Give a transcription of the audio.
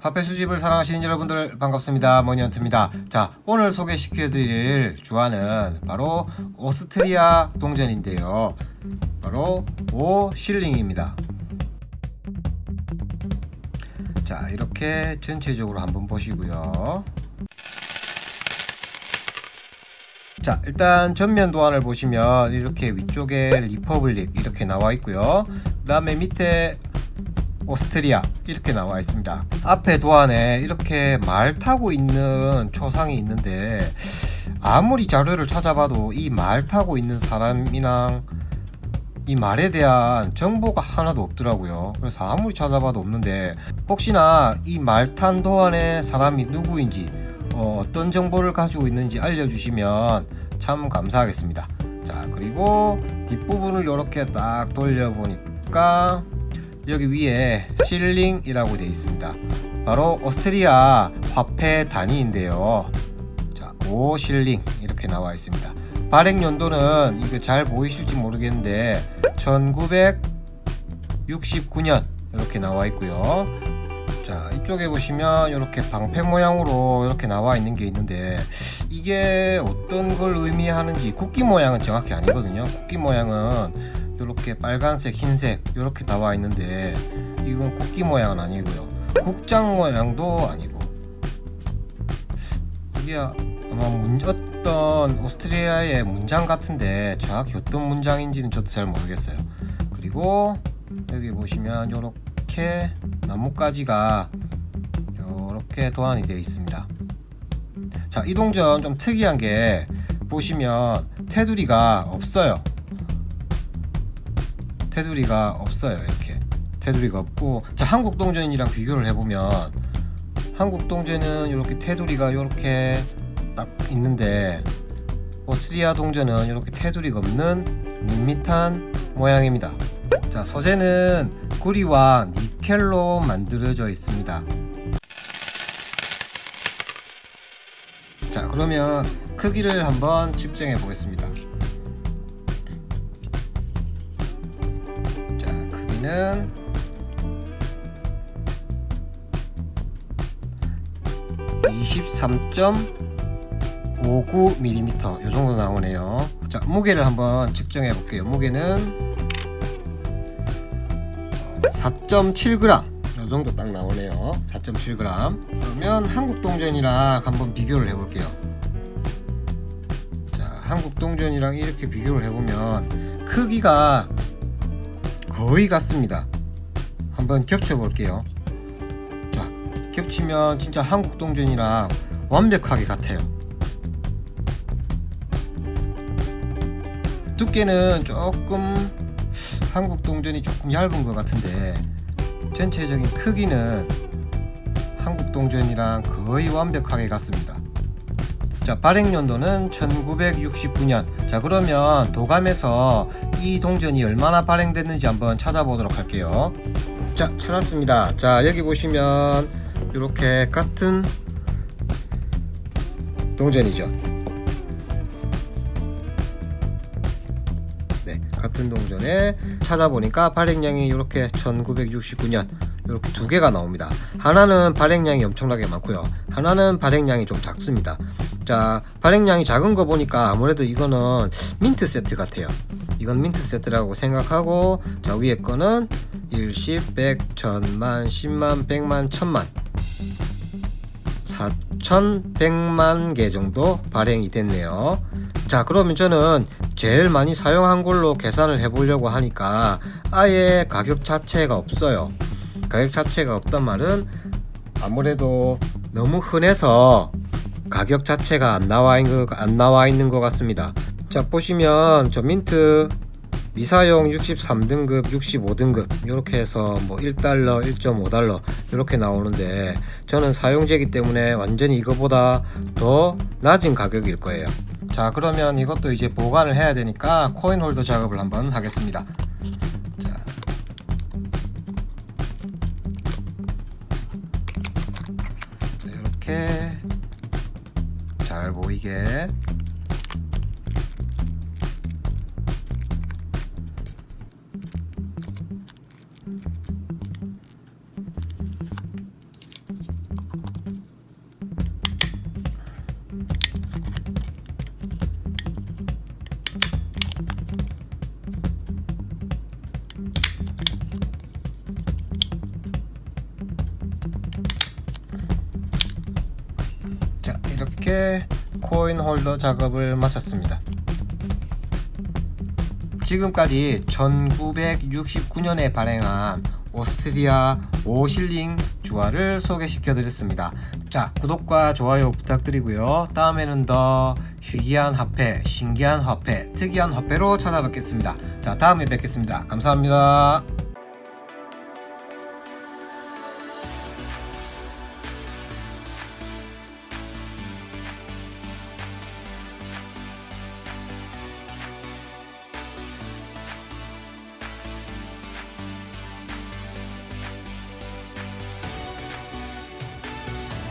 화폐 수집을 사랑하시는 여러분들 반갑습니다. 머니언트입니다. 자, 오늘 소개시켜드릴 주화는 바로 오스트리아 동전인데요. 바로 5실링입니다. 자, 이렇게 전체적으로 한번 보시고요. 자, 일단 전면 도안을 보시면 이렇게 위쪽에 리퍼블릭 이렇게 나와 있고요. 그 다음에 밑에 오스트리아 이렇게 나와 있습니다. 앞에 도안에 이렇게 말 타고 있는 초상이 있는데 아무리 자료를 찾아봐도 이 말 타고 있는 사람이랑 이 말에 대한 정보가 하나도 없더라고요. 그래서 아무리 찾아봐도 없는데 혹시나 이 말 탄 도안의 사람이 누구인지 어, 떤 정보를 가지고 있는지 알려주시면 참 감사하겠습니다. 자 그리고 뒷부분을 이렇게 딱 돌려보니까 여기 위에 실링이라고 되어 있습니다. 바로 오스트리아 화폐 단위인데요. 자, 5 실링 이렇게 나와 있습니다. 발행 연도는 이거 잘 보이실지 모르겠는데 1969년 이렇게 나와 있고요. 자, 이쪽에 보시면 이렇게 방패 모양으로 이렇게 나와 있는 게 있는데 이게 어떤 걸 의미하는지 국기 모양은 정확히 아니거든요. 국기 모양은 이렇게 빨간색, 흰색 이렇게 나와 있는데 이건 국기 모양은 아니고요. 국장 모양도 아니고 이게 아마 문, 어떤 오스트리아의 문장 같은데 정확히 어떤 문장인지는 저도 잘 모르겠어요. 그리고 여기 보시면 이렇게 나뭇가지가 이렇게 도안이 되어 있습니다. 자, 이 동전 좀 특이한 게 보시면 테두리가 없어요. 테두리가 없어요. 이렇게 테두리가 없고 자 한국 동전이랑 비교를 해보면 한국 동전은 이렇게 테두리가 이렇게 딱 있는데 오스트리아 동전은 이렇게 테두리가 없는 밋밋한 모양입니다. 자 소재는 구리와 니켈로 만들어져 있습니다. 자 그러면 크기를 한번 측정해 보겠습니다. 자 크기는 (23.59mm) 요 정도 나오네요 자 무게를 한번 측정해 볼게요 무게는 4.7g 요 정도 딱 나오네요 4.7g 그러면 한국 동전이랑 한번 비교를 해 볼게요 자 한국 동전이랑 이렇게 비교를 해보면 크기가 거의 같습니다. 한번 겹쳐 볼게요. 자, 겹치면 진짜 한국 동전이랑 완벽하게 같아요. 두께는 조금 한국 동전이 조금 얇은 것 같은데 전체적인 크기는 한국 동전이랑 거의 완벽하게 같습니다. 자, 발행 연도는 1969년. 자, 그러면 도감에서 이 동전이 얼마나 발행됐는지 한번 찾아보도록 할게요. 자, 찾았습니다. 자, 여기 보시면 이렇게 같은 동전이죠. 같은 동전에 찾아보니까 발행량이 이렇게 1969년 이렇게 두 개가 나옵니다. 하나는 발행량이 엄청나게 많고요. 하나는 발행량이 좀 작습니다. 자, 발행량이 작은 거 보니까 아무래도 이거는 민트 세트 같아요. 이건 민트 세트라고 생각하고 자, 위에 거는 1, 10, 100, 1000만, 10만, 100만, 1000만 4,100만 개 정도 발행이 됐네요. 자, 그러면 저는 제일 많이 사용한 걸로 계산을 해보려고 하니까 아예 가격 자체가 없어요. 가격 자체가 없단 말은 아무래도 너무 흔해서 가격 자체가 안 나와 있는 것 같습니다. 자, 보시면 저 민트 미사용 63등급, 65등급 이렇게 해서 뭐 1달러, 1.5달러 이렇게 나오는데 저는 사용제이기 때문에 완전히 이거보다 더 낮은 가격일 거예요. 자, 그러면 이것도 이제 보관을 해야 되니까 코인 홀더 작업을 한번 하겠습니다. 자. 자, 이렇게 잘 보이게 이렇게 코인 홀더 작업을 마쳤습니다. 지금까지 1969년에 발행한 오스트리아 오실링 주화를 소개시켜 드렸습니다. 자, 구독과 좋아요 부탁드리고요. 다음에는 더 희귀한 화폐, 신기한 화폐, 특이한 화폐로 찾아뵙겠습니다. 자, 다음에 뵙겠습니다. 감사합니다.